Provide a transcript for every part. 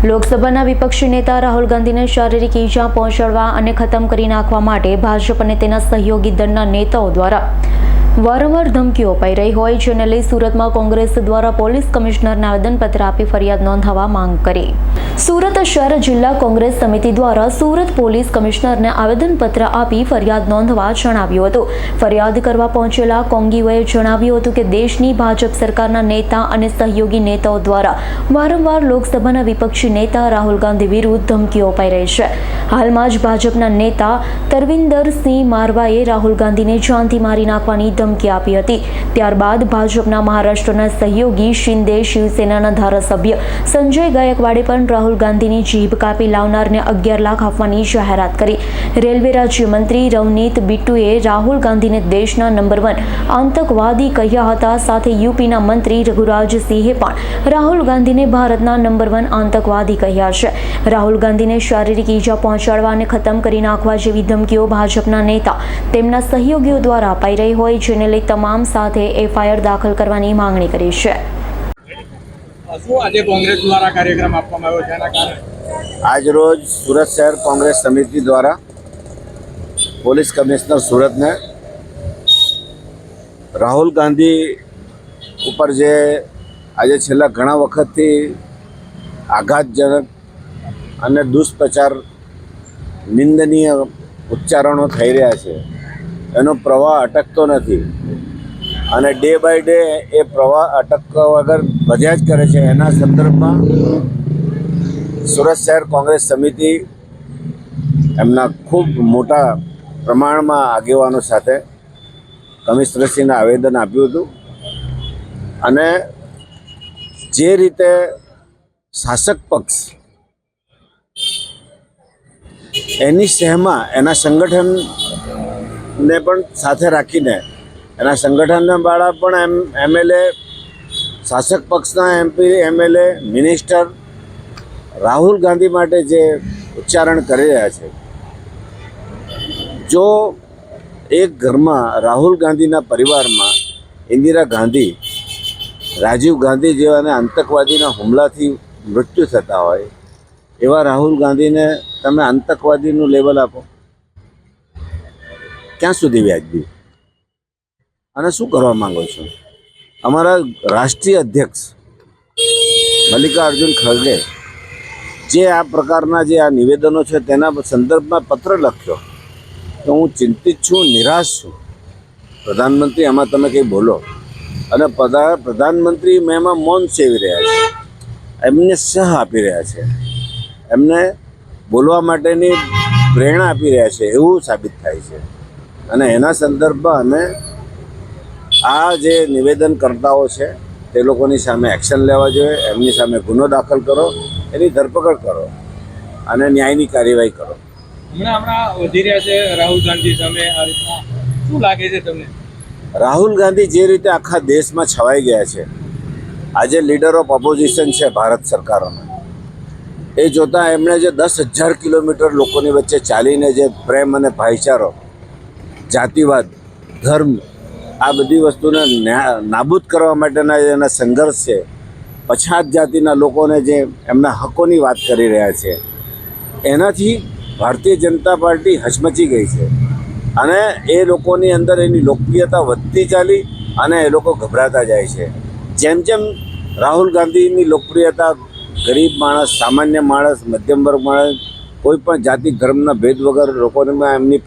લોકસભાના વિપક્ષી નેતા રાહુલ ગાંધીને શારીરિક ઈજા પહોંચાડવા અને ખતમ કરી નાખવા માટે ભાજપ અને તેના સહયોગી દળના નેતાઓ દ્વારા વારંવાર ધમકીઓ અપાઈ રહી હોય જેને લઈ સુરતમાં કોંગ્રેસ દ્વારા પોલીસ કમિશનરને આવેદનપત્ર આપી ફરિયાદ નોંધાવવા માંગ કરી. સુરત શહેર જિલ્લા કોંગ્રેસ સમિતિ દ્વારા સુરત પોલીસ કમિશનરને આવેદનપત્ર આપી ફરિયાદ નોંધવા જણાવ્યું હતું. ફરિયાદ કરવા પહોંચેલા કોંગીઓએ જણાવ્યું હતું કે દેશની ભાજપ સરકારના નેતા અને સહયોગી નેતાઓ દ્વારા વારંવાર લોકસભાના વિપક્ષી નેતા રાહુલ ગાંધી વિરુદ્ધ ધમકીઓ અપાઈ રહી છે. હાલમાં જ ભાજપના નેતા તરવિંદરસિંહ મારવાએ રાહુલ ગાંધીને જાનથી મારી નાખવાની ધમકી આપી હતી. ત્યારબાદ ભાજપના મહારાષ્ટ્રના સહયોગી શિંદે શિવસેનાના ધારાસભ્ય સંજય ગાયકવાડે પણ રાહુલ ગાંધીની જીભ કાપી લાવનારને અગિયાર લાખ આપવાની જાહેરાત કરી. રેલવે રાજ્યમંત્રી રવનીત બિટ્ટુએ રાહુલ ગાંધીને દેશના નંબર વન આતંકવાદી કહ્યા હતા. સાથે યુપીના મંત્રી રઘુરાજસિંહે પણ રાહુલ ગાંધીને ભારતના નંબર વન આતંકવાદી કહ્યા છે. રાહુલ ગાંધીને શારીરિક ઈજા પહોંચાડવા અને ખતમ કરી નાખવા જેવી ધમકીઓ ભાજપના નેતા તેમના સહયોગીઓ દ્વારા અપાઈ રહી હોય જેને લઈ તમામ સાથે એફઆઈઆર દાખલ કરવાની માંગણી કરી છે. આજે કોંગ્રેસ દ્વારા કાર્યક્રમ આપવામાં આવ્યો છે? એના કારણે? આજરોજ સુરત શહેર કોંગ્રેસ સમિતિ દ્વારા પોલીસ કમિશનર સુરતને રાહુલ ગાંધી ઉપર જે આજે છેલ્લા ઘણા વખતથી આઘાતજનક અને દુષ્પ્રચાર નિંદનીય ઉચ્ચારણો થઈ રહ્યા છે એનો પ્રવાહ અટકતો નથી. અને ડે બાય ડે એ પ્રવાહ અટકવા વગર વધ્યા જ કરે છે. એના સંદર્ભમાં સુરત શહેર કોંગ્રેસ સમિતિ એમના ખૂબ મોટા પ્રમાણમાં આગેવાનો સાથે કમિશનરશ્રીને આવેદન આપ્યું હતું. અને જે રીતે શાસક પક્ષ એની સહેમાં, એના સંગઠનને પણ સાથે રાખીને એના સંગઠનના વાળા પણ એમ, એમએલએ, શાસક પક્ષના MP, MLA, minister Rahul Gandhi માટે જે ઉચ્ચારણ કરી રહ્યા છે. જો એક ઘરમાં રાહુલ ગાંધીના પરિવારમાં ઇન્દિરા ગાંધી, રાજીવ ગાંધી જેવાને આતંકવાદીના હુમલાથી મૃત્યુ થતા હોય, એવા રાહુલ ગાંધીને તમે આતંકવાદીનું લેવલ આપો. ક્યાં સુધી વ્યાજબી? અને શું કરવા માંગો છો? અમારા રાષ્ટ્રીય અધ્યક્ષ મલ્લિકાર્જુન ખડગે જે આ પ્રકારના જે આ નિવેદનો છે તેના સંદર્ભમાં પત્ર લખ્યો. તો હું ચિંતિત છું, નિરાશ છું. પ્રધાનમંત્રી, આમાં તમે કંઈ બોલો? અને પ્રધા પ્રધાનમંત્રી એમાં મૌન સેવી રહ્યા છે. એમને સહ આપી રહ્યા છે. એમને બોલવા માટેની પ્રેરણા આપી રહ્યા છે એવું સાબિત થાય છે. અને એના સંદર્ભમાં અમે આ જે નિવેદનકર્તાઓ છે તે લોકોની સામે એક્શન લેવા જોઈએ એમની સામે ગુનો દાખલ કરો એની ધરપકડ કરો અને ન્યાયની કાર્યવાહી કરો. હમણાં વધી રહ્યા છે રાહુલ ગાંધી સામે આ રીતના. શું લાગે છે તમને? રાહુલ ગાંધી જે રીતે આખા દેશમાં છવાઈ ગયા છે આજે લીડર ઓફ ઓપોઝિશન છે ભારત સરકારોના. એ જોતાં એમણે જે દસ હજાર કિલોમીટર લોકોની વચ્ચે ચાલીને જે પ્રેમ અને ભાઈચારો જાતિવાદ, ધર્મ આ બધી વસ્તુને નાબૂદ કરવા માટેના જે એના સંઘર્ષ છે, પછાત જાતિના લોકોને જે એમના હકોની વાત કરી રહ્યા છે, એનાથી ભારતીય જનતા પાર્ટી હચમચી ગઈ છે. અને એ લોકોની અંદર એની લોકપ્રિયતા વધતી ચાલી અને એ લોકો ગભરાતા જાય છે. જેમ જેમ રાહુલ ગાંધીની લોકપ્રિયતા ગરીબ માણસ, સામાન્ય માણસ, મધ્યમ વર્ગ માણસ, કોઈ પણ જાતિ, ધર્મના ભેદ વગર લોકોને એમની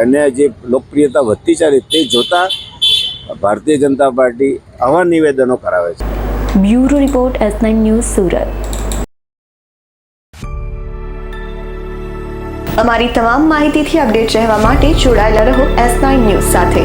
એને જે લોકપ્રિયતા વધતી ચાલે તે જોતા ભારતીય જનતા પાર્ટી આવા નિવેદનો કરાવે છે. Bureau report S nine news Surat. અમારી તમામ માહિતીથી અપડેટ રહેવા માટે જોડાયેલા રહો એસ નાઇન ન્યૂઝ સાથે.